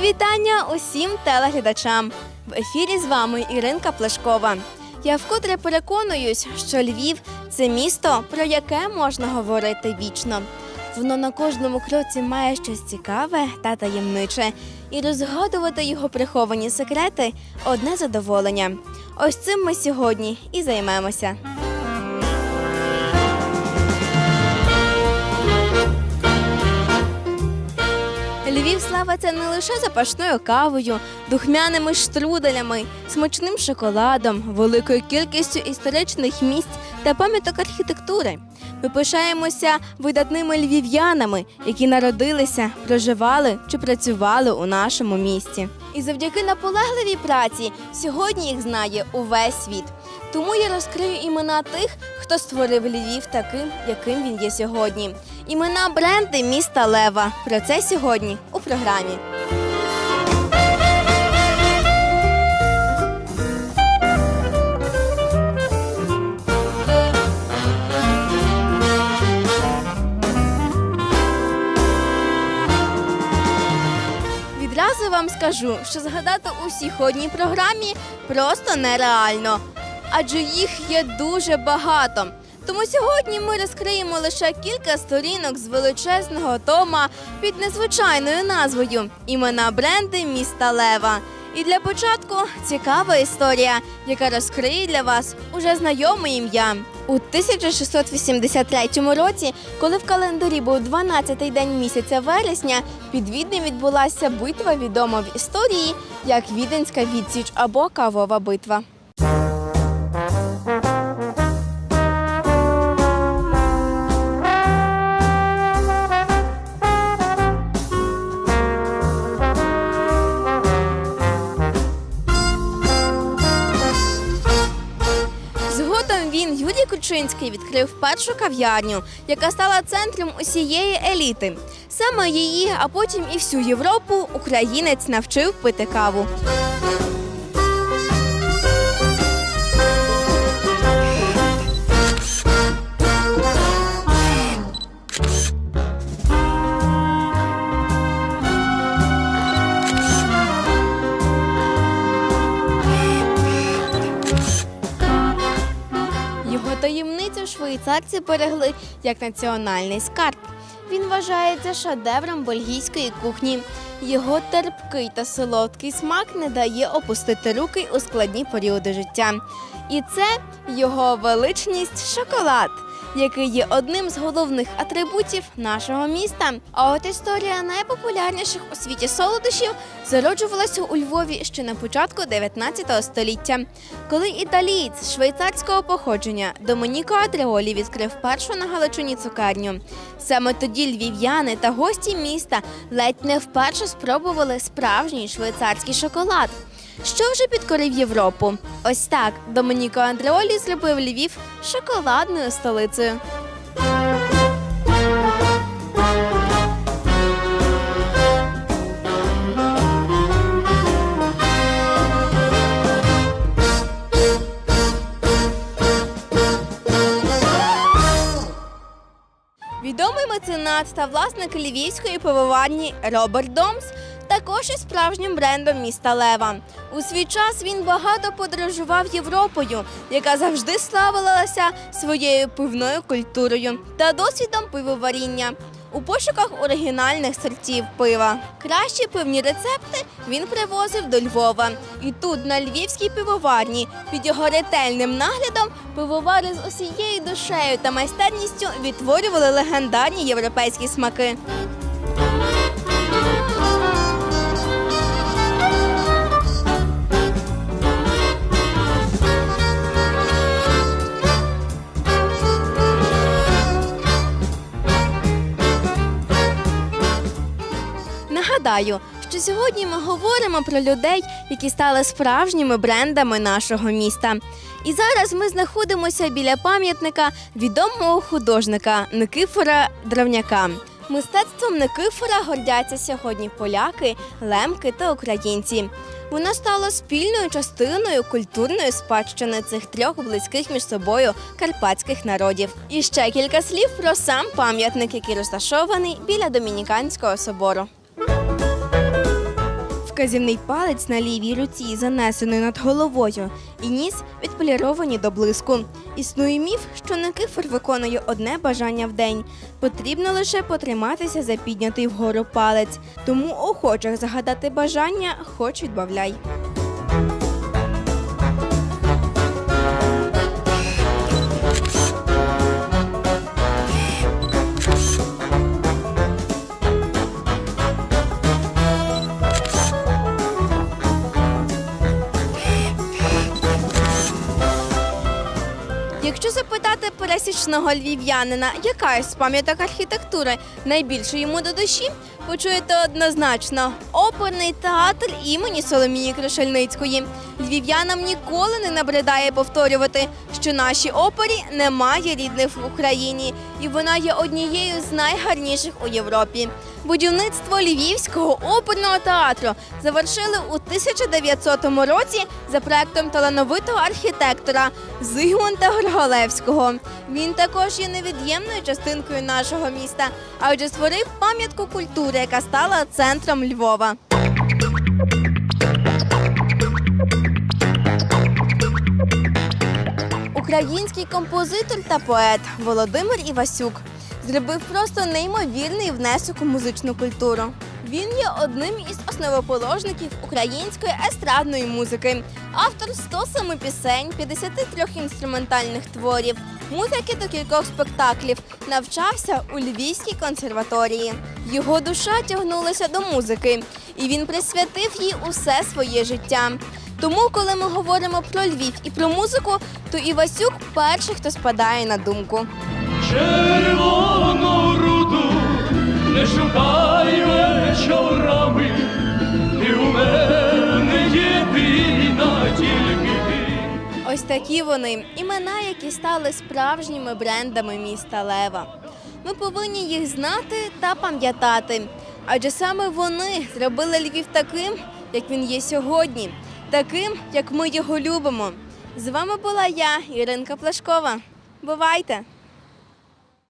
Вітання усім телеглядачам. В ефірі з вами Іринка Плешкова. Я вкотре переконуюсь, що Львів це місто, про яке можна говорити вічно. Воно на кожному кроці має щось цікаве та таємниче, і розгадувати його приховані секрети одне задоволення. Ось цим ми сьогодні і займемося. Львів славиться не лише запашною кавою, духмяними штруделями, смачним шоколадом, великою кількістю історичних місць та пам'яток архітектури. Ми пишаємося видатними львів'янами, які народилися, проживали чи працювали у нашому місті. І завдяки наполегливій праці сьогодні їх знає увесь світ. Тому я розкрию імена тих, хто створив Львів таким, яким він є сьогодні. Імена бренди міста Лева. Про це сьогодні у програмі. Відразу вам скажу, що згадати усіх у одній програмі просто нереально, адже їх є дуже багато. Тому сьогодні ми розкриємо лише кілька сторінок з величезного тома під незвичайною назвою Імена бренди міста Лева. І для початку цікава історія, яка розкриє для вас уже знайоме ім'я. У 1683 році, коли в календарі був 12-й день місяця вересня, під Віднем відбулася битва, відома в історії як Віденська відсіч або Кавова битва. Кучинський, відкрив першу кав'ярню, яка стала центром усієї еліти. Саме її, а потім і всю Європу українець навчив пити каву. Швейцарці берегли як національний скарб. Він вважається шедевром бельгійської кухні. Його терпкий та солодкий смак не дає опустити руки у складні періоди життя. І це його величність шоколад, який є одним з головних атрибутів нашого міста. А от історія найпопулярніших у світі солодощів зароджувалася у Львові ще на початку 19 століття, коли італієць швейцарського походження Домініко Адріолі відкрив першу на Галичині цукерню. Саме тоді львів'яни та гості міста ледь не вперше спробували справжній швейцарський шоколад. Що вже підкорив Європу? Ось так Домініко Андреолі зробив Львів шоколадною столицею. Відомий меценат та власник львівської пивоварні Роберт Домс також є справжнім брендом міста Лева. У свій час він багато подорожував Європою, яка завжди славилася своєю пивною культурою та досвідом пивоваріння. У пошуках оригінальних сортів пива. Кращі пивні рецепти він привозив до Львова. І тут, на львівській пивоварні, під його ретельним наглядом, пивовари з усією душею та майстерністю відтворювали легендарні європейські смаки. Нагадаю, що сьогодні ми говоримо про людей, які стали справжніми брендами нашого міста. І зараз ми знаходимося біля пам'ятника відомого художника Никифора Дравняка. Мистецтвом Никифора гордяться сьогодні поляки, лемки та українці. Воно стало спільною частиною культурної спадщини цих трьох близьких між собою карпатських народів. І ще кілька слів про сам пам'ятник, який розташований біля Домініканського собору. Вказівний палець на лівій руці занесений над головою, і ніс відполіровані до блиску. Існує міф, що Никифор виконує одне бажання в день. Потрібно лише потриматися за піднятий вгору палець. Тому охочих загадати бажання хоч відбавляй. Пересічного львів'янина, яка з пам'яток архітектури? Найбільше йому до душі, почуєте однозначно оперний театр імені Соломії Крушельницької. Львів'янам ніколи не набридає повторювати, що нашій опері немає рідних в Україні, і вона є однією з найгарніших у Європі. Будівництво Львівського оперного театру завершили у 1900 році за проектом талановитого архітектора Зигмунда Горголевського. Він також є невід'ємною частинкою нашого міста, адже створив пам'ятку культури, яка стала центром Львова. Український композитор та поет Володимир Івасюк зробив просто неймовірний внесок у музичну культуру. Він є одним із основоположників української естрадної музики, автор 107 пісень, 53 інструментальних творів, музики до кількох спектаклів, навчався у Львівській консерваторії. Його душа тягнулася до музики, і він присвятив їй усе своє життя. Тому, коли ми говоримо про Львів і про музику, то Івасюк перший, хто спадає на думку. Червону такі вони імена, які стали справжніми брендами міста Лева. Ми повинні їх знати та пам'ятати, адже саме вони зробили Львів таким, як він є сьогодні, таким, як ми його любимо. З вами була я, Іринка Плашкова. Бувайте!